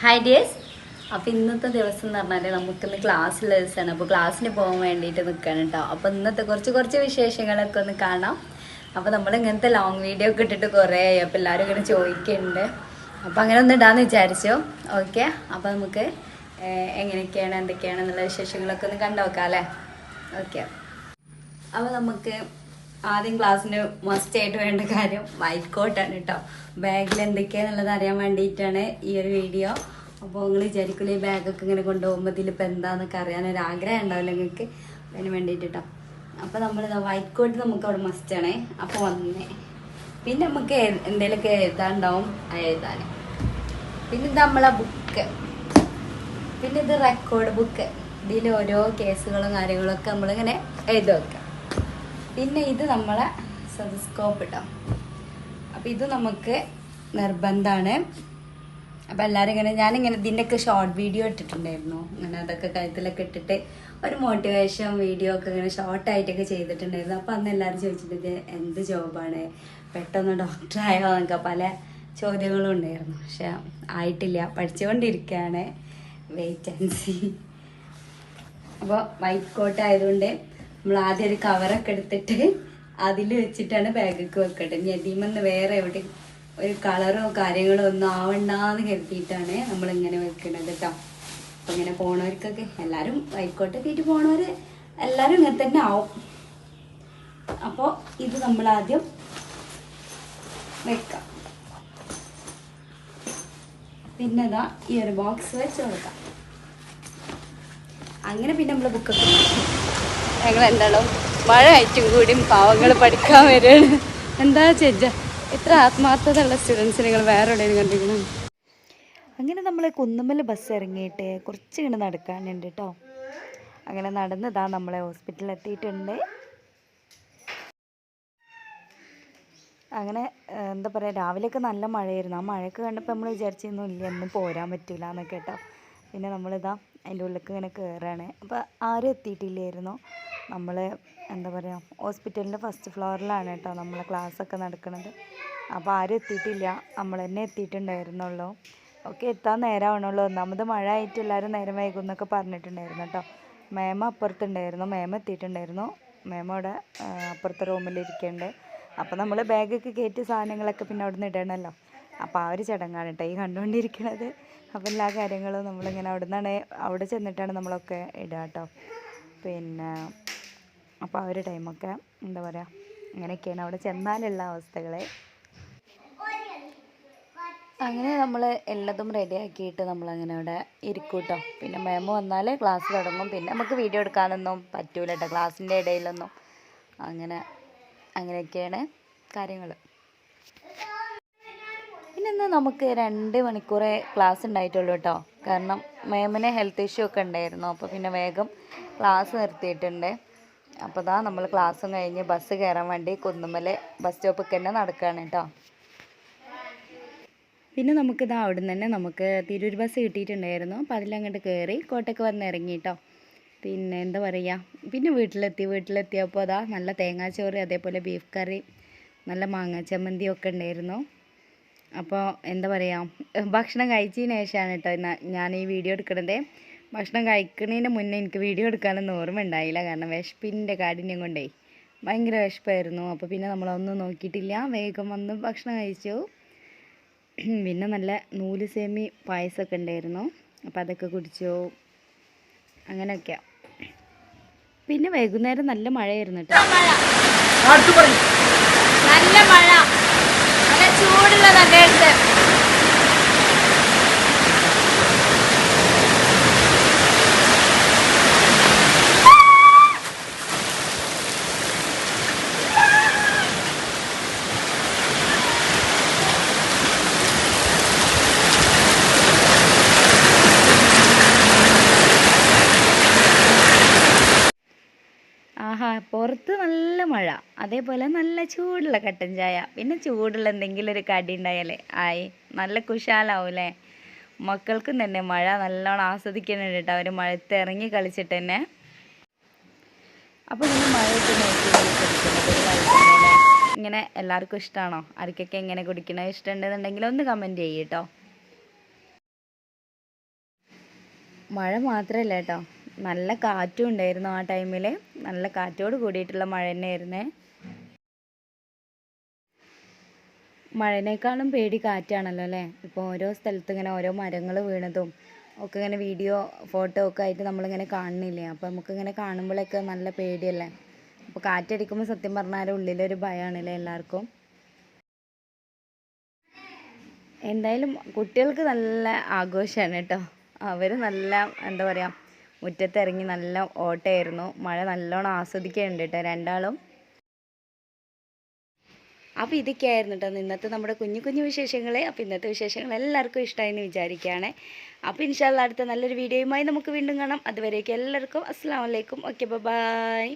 Hi dears അപ്പോൾ ഇന്നത്തെ ദിവസം എന്ന് പറഞ്ഞാൽ നമുക്കിന്ന് ക്ലാസ്സുള്ള ദിവസമാണ്. അപ്പോൾ ക്ലാസ്സിന് പോകാൻ വേണ്ടിയിട്ട് നിൽക്കുകയാണ് കേട്ടോ അപ്പോൾ ഇന്നത്തെ കുറച്ച് കുറച്ച് വിശേഷങ്ങളൊക്കെ ഒന്ന് കാണാം. അപ്പോൾ നമ്മൾ ഇങ്ങനത്തെ ലോങ് വീഡിയോ ഒക്കെ ഇട്ടിട്ട് കുറേ ആയി. അപ്പോൾ എല്ലാവരും ഇങ്ങനെ ചോദിക്കുന്നുണ്ട് അപ്പോൾ അങ്ങനെ ഒന്ന് ഇടാന്ന് വിചാരിച്ചു. ഓക്കെ അപ്പോൾ നമുക്ക് എങ്ങനെയൊക്കെയാണ് എന്തൊക്കെയാണ് എന്നുള്ള വിശേഷങ്ങളൊക്കെ ഒന്ന് കണ്ടു നോക്കാം അല്ലേ? ഓക്കെ അപ്പോൾ നമുക്ക് ആദ്യം ക്ലാസ്സിന് മസ്റ്റ് ആയിട്ട് വേണ്ട കാര്യം വൈറ്റ് കോട്ടാണ് കേട്ടോ. ബാഗിൽ എന്തൊക്കെയാന്നുള്ളത് അറിയാൻ വേണ്ടിയിട്ടാണ് ഈ ഒരു വീഡിയോ അപ്പോൾ നിങ്ങൾ വിചാരിക്കില്ല ഈ ബാഗൊക്കെ ഇങ്ങനെ കൊണ്ടുപോകുമ്പോൾ ഇതിലിപ്പോൾ എന്താണെന്നൊക്കെ അറിയാനൊരു ആഗ്രഹം ഉണ്ടാവില്ല നിങ്ങൾക്ക്. അതിന് വേണ്ടിയിട്ട് കേട്ടോ അപ്പോൾ നമ്മൾ വൈറ്റ് കോട്ട് നമുക്ക് അവിടെ മസ്റ്റ് ആണ്. അപ്പോൾ വന്നേ. പിന്നെ നമുക്ക് എന്തെങ്കിലുമൊക്കെ എഴുതാണ്ടാവും എഴുതാൻ പിന്നെ ഇത് നമ്മളെ ബുക്ക് പിന്നെ ഇത് റെക്കോർഡ് ബുക്ക് ഇതിൽ ഓരോ കേസുകളും കാര്യങ്ങളൊക്കെ നമ്മളിങ്ങനെ എഴുതി വെക്കാം. പിന്നെ ഇത് നമ്മളെ സെതസ്കോപ്പ് ഇട്ടോ അപ്പം ഇത് നമുക്ക് നിർബന്ധമാണ് അപ്പം എല്ലാവരും ഇങ്ങനെ ഞാനിങ്ങനെ ഇതിന്റെയൊക്കെ ഷോർട്ട് വീഡിയോ ഇട്ടിട്ടുണ്ടായിരുന്നു. അങ്ങനെ അതൊക്കെ കഴുത്തിലൊക്കെ ഇട്ടിട്ട് ഒരു മോട്ടിവേഷൻ വീഡിയോ ഒക്കെ ഇങ്ങനെ ഷോർട്ടായിട്ടൊക്കെ ചെയ്തിട്ടുണ്ടായിരുന്നു. അപ്പം അന്ന് എല്ലാവരും ചോദിച്ചിട്ട് ഇത് എന്ത് ജോബാണ് പെട്ടെന്ന് ഡോക്ടറായോ എന്നൊക്കെ പല ചോദ്യങ്ങളും ഉണ്ടായിരുന്നു. പക്ഷെ ആയിട്ടില്ല. പഠിച്ചുകൊണ്ടിരിക്കുകയാണ്. വെയിറ്റ് അപ്പോൾ വൈറ്റ് കോട്ട് ആയതുകൊണ്ട് നമ്മൾ ആദ്യം ഒരു കവറൊക്കെ എടുത്തിട്ട് അതിൽ വെച്ചിട്ടാണ് ബാഗിക്ക് വെക്കട്ടെ. അതിമെന്ന് വേറെ എവിടെ ഒരു കളറോ കാര്യങ്ങളോ ഒന്നും ആവണ്ടെന്ന് കരുതിയിട്ടാണ് നമ്മൾ ഇങ്ങനെ വെക്കണത് കേട്ടോ അപ്പം ഇങ്ങനെ പോണവർക്കൊക്കെ എല്ലാവരും ബൈക്കോട്ട് കയറ്റി പോണവർ എല്ലാവരും ഇങ്ങനെ തന്നെ ആവും. അപ്പോൾ ഇത് നമ്മൾ ആദ്യം വെക്കാം. പിന്നെ ഇതാ ഒരു ബോക്സ് വെച്ച് കൊടുക്കാം. അങ്ങനെ പിന്നെ നമ്മൾ ബുക്കൊക്കെ ഞങ്ങൾ എന്താണോ മഴ ആയിട്ടും കൂടിയും പാവങ്ങൾ പഠിക്കാൻ വരികയാണ്. എന്താ ചെജ്ജ എത്ര ആത്മാർത്ഥതയുള്ള സ്റ്റുഡൻസ് നിങ്ങൾ വേറെ എവിടെയും കണ്ടിരിക്കണം അങ്ങനെ നമ്മൾ കുന്നുമ്മൽ ബസ് ഇറങ്ങിയിട്ട് കുറച്ച് ഇങ്ങനെ നടക്കാനുണ്ട് കേട്ടോ അങ്ങനെ നടന്നതാ നമ്മളെ ഹോസ്പിറ്റലിൽ എത്തിയിട്ടുണ്ട്. അങ്ങനെ എന്താ പറയുക രാവിലെയൊക്കെ നല്ല മഴയായിരുന്നു. ആ മഴയൊക്കെ കണ്ടപ്പോൾ നമ്മൾ വിചാരിച്ചിരുന്നു ഇല്ല ഒന്നും പോരാൻ പറ്റില്ല എന്നൊക്കെ കേട്ടോ പിന്നെ നമ്മളിതാ അതിന്റെ ഉള്ളിലേക്ക് ഇങ്ങനെ കയറുകയാണ് അപ്പോൾ ആരും എത്തിയിട്ടില്ലായിരുന്നു. നമ്മൾ എന്താ പറയുക ഹോസ്പിറ്റലിന്റെ ഫസ്റ്റ് ഫ്ലോറിലാണ് കേട്ടോ നമ്മളെ ക്ലാസ്സൊക്കെ നടക്കുന്നത് അപ്പോൾ ആരും എത്തിയിട്ടില്ല. നമ്മൾ തന്നെ എത്തിയിട്ടുണ്ടായിരുന്നുള്ളൂ. ഒക്കെ എത്താൻ നേരമാണുള്ളൂ ഒന്നാമത് മഴ ആയിട്ട് എല്ലാവരും നേരം വൈകും എന്നൊക്കെ പറഞ്ഞിട്ടുണ്ടായിരുന്നു കേട്ടോ. മേമ അപ്പുറത്തുണ്ടായിരുന്നു. മേമ എത്തിയിട്ടുണ്ടായിരുന്നു. മേമ അവിടെ അപ്പുറത്തെ റൂമിൽ ഇരിക്കുന്നുണ്ട് അപ്പോൾ നമ്മൾ ബാഗൊക്കെ കയറ്റി സാധനങ്ങളൊക്കെ പിന്നെ അവിടെ നിന്ന് ഇടണമല്ലോ അപ്പോൾ ആ ഒരു ചടങ്ങാണ് കേട്ടോ ഈ കണ്ടുകൊണ്ടിരിക്കുന്നത് അപ്പോൾ എല്ലാ കാര്യങ്ങളും നമ്മളിങ്ങനെ അവിടെ നിന്നാണ് അവിടെ ചെന്നിട്ടാണ് നമ്മളൊക്കെ ഇടുക കേട്ടോ. പിന്നെ അപ്പോൾ ആ ഒരു ടൈമൊക്കെ എന്താ പറയുക അങ്ങനെയൊക്കെയാണ് അവിടെ ചെന്നാലുള്ള അവസ്ഥകൾ അങ്ങനെ നമ്മൾ എല്ലാതും റെഡിയാക്കിയിട്ട് നമ്മളങ്ങനെ അവിടെ ഇരിക്കും കേട്ടോ പിന്നെ മേമ വന്നാൽ ക്ലാസ് തുടങ്ങും. പിന്നെ നമുക്ക് വീഡിയോ എടുക്കാനൊന്നും പറ്റൂല കേട്ടോ ക്ലാസ്സിന്റെ ഇടയിലൊന്നും. അങ്ങനെ അങ്ങനെയൊക്കെയാണ് കാര്യങ്ങൾ പിന്നെ ഇന്ന് നമുക്ക് രണ്ട് മണിക്കൂറേ ക്ലാസ് ഉണ്ടായിട്ടുള്ളൂ കേട്ടോ കാരണം മേമിന് ഹെൽത്ത് ഇഷ്യൂ ഒക്കെ ഉണ്ടായിരുന്നു. അപ്പോൾ പിന്നെ വേഗം ക്ലാസ് നിർത്തിയിട്ടുണ്ട്. അപ്പോൾ ഇതാ നമ്മൾ ക്ലാസ്സും കഴിഞ്ഞ് ബസ് കയറാൻ വേണ്ടി കുന്നുമല ബസ് സ്റ്റോപ്പിൽ തന്നെ നടക്കുകയാണ് കേട്ടോ പിന്നെ നമുക്കിതാ അവിടെ നിന്ന് തന്നെ നമുക്ക് തിരൂർ ബസ് കിട്ടിയിട്ടുണ്ടായിരുന്നു. അപ്പോൾ അതിലങ്ങോട്ട് കയറി കോട്ടയ്ക്ക് വന്ന് ഇറങ്ങി കേട്ടോ പിന്നെ എന്താ പറയുക പിന്നെ വീട്ടിലെത്തി വീട്ടിലെത്തിയപ്പോൾ അതാ നല്ല തേങ്ങാച്ചോറ് അതേപോലെ ബീഫ് കറി നല്ല മാങ്ങ ചമ്മന്തി ഒക്കെ ഉണ്ടായിരുന്നു. അപ്പോൾ എന്താ പറയുക ഭക്ഷണം കഴിച്ചതിന് ശേഷമാണ് കേട്ടോ ഞാൻ ഈ വീഡിയോ എടുക്കണത്. ഭക്ഷണം കഴിക്കുന്നതിന് മുന്നേ എനിക്ക് വീഡിയോ എടുക്കാനൊന്നും ഓർമ്മ ഉണ്ടായില്ല. കാരണം വിശപ്പിന്റെ കാഠിന്യം കൊണ്ടേ ഭയങ്കര വിശപ്പായിരുന്നു. അപ്പോൾ പിന്നെ നമ്മളൊന്നും നോക്കിയിട്ടില്ല. വേഗം വന്ന് ഭക്ഷണം കഴിച്ചു. പിന്നെ നല്ല നൂൽ സേമി പായസമൊക്കെ ഉണ്ടായിരുന്നു. അപ്പോൾ അതൊക്കെ കുടിച്ചു. അങ്ങനെയൊക്കെ പിന്നെ വൈകുന്നേരം നല്ല മഴയായിരുന്നു കേട്ടോ. നല്ല മഴ. നല്ല ചൂടുള്ള പുറത്ത് നല്ല മഴ അതേപോലെ നല്ല ചൂടുള്ള കട്ടൻ ചായ പിന്നെ ചൂടുള്ള എന്തെങ്കിലും ഒരു കടി ഉണ്ടായാലേ ആയി നല്ല കുശാലാവൂലേ മക്കൾക്കും തന്നെ മഴ നല്ലോണം ആസ്വദിക്കുന്നുണ്ട് കേട്ടോ അവർ മഴത്ത് ഇറങ്ങി കളിച്ചിട്ട് തന്നെ. അപ്പോൾ ഇങ്ങനെ മഴയൊക്കെ നോക്കി തന്നെയല്ലേ? ഇങ്ങനെ എല്ലാവർക്കും ഇഷ്ടമാണോ ആർക്കൊക്കെ എങ്ങനെ കുടിക്കണത് ഇഷ്ടമുണ്ടെന്നുണ്ടെങ്കിൽ ഒന്ന് കമന്റ് ചെയ്യട്ടോ മഴ മാത്രമല്ല കേട്ടോ നല്ല കാറ്റും ഉണ്ടായിരുന്നു ആ ടൈമിൽ നല്ല കാറ്റോട് കൂടിയിട്ടുള്ള മഴ തന്നെയായിരുന്നേ. മഴനേക്കാളും പേടി കാറ്റാണല്ലോ അല്ലേ? ഇപ്പോൾ ഓരോ സ്ഥലത്ത് ഇങ്ങനെ ഓരോ മരങ്ങൾ വീണതും ഒക്കെ ഇങ്ങനെ വീഡിയോ ഫോട്ടോ ഒക്കെ ആയിട്ട് നമ്മളിങ്ങനെ കാണുന്നില്ലേ? അപ്പോൾ നമുക്കിങ്ങനെ കാണുമ്പോഴൊക്കെ നല്ല പേടിയല്ലേ? അപ്പോൾ കാറ്റടിക്കുമ്പോൾ സത്യം പറഞ്ഞാൽ ഉള്ളിലൊരു ഭയമാണല്ലേ എല്ലാവർക്കും? എന്തായാലും കുട്ടികൾക്ക് നല്ല ആഘോഷമാണ് കേട്ടോ. അവർ നല്ല എന്താ പറയുക മുറ്റത്തിറങ്ങി നല്ല ഓട്ടമായിരുന്നു. മഴ നല്ലോണം ആസ്വദിക്കുന്നുണ്ട് കേട്ടോ രണ്ടാളും. അപ്പോൾ ഇതൊക്കെയായിരുന്നു കേട്ടോ ഇന്നത്തെ നമ്മുടെ കുഞ്ഞു കുഞ്ഞു വിശേഷങ്ങൾ അപ്പോൾ ഇന്നത്തെ വിശേഷങ്ങൾ എല്ലാവർക്കും ഇഷ്ടമായി എന്ന് വിചാരിക്കുകയാണ് അപ്പോൾ ഇൻഷാല്ല അടുത്ത നല്ലൊരു വീഡിയോയുമായി നമുക്ക് വീണ്ടും കാണാം. അതുവരേക്കും എല്ലാവർക്കും അസ്സാം വലൈക്കും ഓക്കെ ബൈ